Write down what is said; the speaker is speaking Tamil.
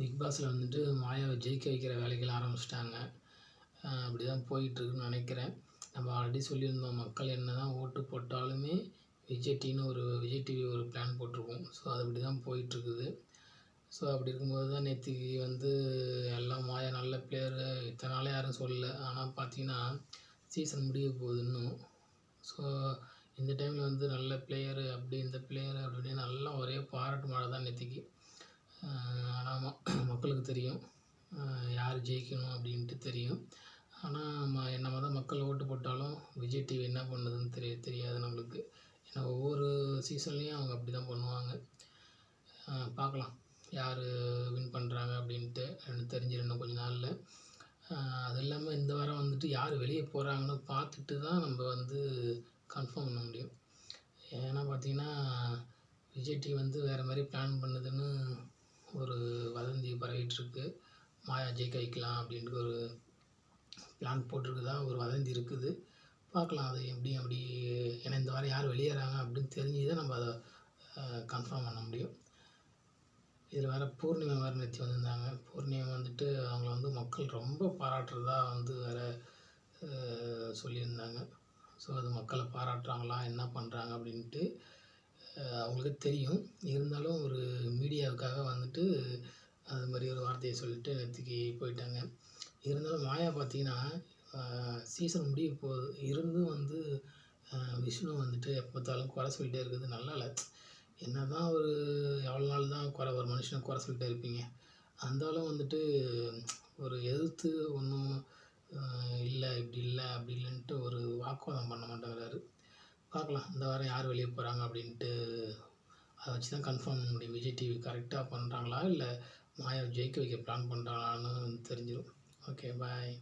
பிக் பாஸில் வந்துட்டு மாயாவை ஜெயிக்க வைக்கிற வேலைகள் ஆரம்பிச்சிட்டாங்க. அப்படி தான் போயிட்டுருக்குன்னு நினைக்கிறேன். நம்ம ஆல்ரெடி சொல்லியிருந்தோம் மக்கள் என்ன தான் ஓட்டு போட்டாலுமே விஜய் டின்னு ஒரு விஜய் டிவி ஒரு பிளான் போட்டிருக்கோம். ஸோ அது அப்படி தான் போயிட்டுருக்குது. ஸோ அப்படி இருக்கும்போது தான் நேற்றுக்கு வந்து எல்லாம் மாயா நல்ல பிளேயரு இத்தனை நாளே யாரும் சொல்லல. ஆனால் பார்த்தீங்கன்னா சீசன் முடிய போகுது இன்னும். ஸோ இந்த டைமில் வந்து நல்ல பிளேயரு அப்படி இந்த பிளேயரு அப்படின்னு நல்லா ஒரே பாராட்டு மழை தான் நேற்றுக்கு ஆனால் மக்களுக்கு தெரியும். யார் ஜெயிக்கணும் அப்படின்ட்டு தெரியும். ஆனால் ம நம்ம தான் மக்கள் ஓட்டு போட்டாலும் விஜய் டிவி என்ன பண்ணுதுன்னு தெரிய தெரியாது நம்மளுக்கு. ஏன்னா ஒவ்வொரு சீசன்லேயும் அவங்க அப்படி தான் பண்ணுவாங்க பார்க்கலாம். யார் வின் பண்ணுறாங்க அப்படின்ட்டு எனக்கு இன்னும் கொஞ்ச நாளில். அது இல்லாமல் இந்த வாரம் வந்துட்டு யார் வெளியே போகிறாங்கன்னு பார்த்துட்டு தான் நம்ம வந்து கன்ஃபார்ம் பண்ண முடியும். ஏன்னா பார்த்தீங்கன்னா விஜய் டிவி வந்து வேறு மாதிரி பிளான் பண்ணுதுன்னு ஒரு வதந்தி பரவிட்டுருக்கு. மாயா ஜெயிக்க வைக்கலாம் அப்படின்ட்டு ஒரு பிளான் போட்டிருக்குதா ஒரு வதந்தி இருக்குது. பார்க்கலாம் அது எப்படி அப்படி ஏன்னா இந்த வாரம் யார் வெளியேறாங்க அப்படின்னு தெரிஞ்சு தான் நம்ம அதை கன்ஃபார்ம் பண்ண முடியும். இதில் வேறு பூர்ணிமா வேறு நேற்று வந்திருந்தாங்க. பூர்ணிமா வந்துட்டு அவங்கள வந்து மக்கள் ரொம்ப பாராட்டுறதா வந்து வேறு சொல்லியிருந்தாங்க. ஸோ அது மக்களை பாராட்டுறாங்களா என்ன பண்ணுறாங்க அப்படின்ட்டு அவங்களுக்கு தெரியும். இருந்தாலும் ஒரு மீடியாவுக்காக வந்துட்டு அது மாதிரி ஒரு வார்த்தையை சொல்லிட்டு நேற்றுக்கு போயிட்டாங்க. இருந்தாலும் மாயா பார்த்தீங்கன்னா சீசன் முடிய போகுது இருந்தும் வந்து விஷ்ணு வந்துட்டு எப்போ பார்த்தாலும் குறை சொல்லிகிட்டே இருக்குது. நல்லா இல்லை. என்ன தான் ஒரு எவ்வளோ நாள் தான் குறை ஒரு மனுஷனை குறை சொல்லிட்டே இருப்பீங்க. அந்தாலும் வந்துட்டு ஒரு எதிர்த்து ஒன்றும் இல்லை இப்படி இல்லை அப்படி இல்லைன்ட்டு ஒரு வாக்குவாதம் பண்ண மாட்டேங்கிறாரு. பார்க்கலாம். இந்த வாரம் யார் வெளியே போகிறாங்க அப்படின்ட்டு. அதை வச்சு தான் கன்ஃபார்ம் பண்ண முடியும் விஜய் டிவி கரெக்டாக பண்ணுறாங்களா இல்லை மாயா ஜெயிக்க வைக்க பிளான் பண்ணுறாங்களான்னு தெரிஞ்சிடும் ஓகே பாய்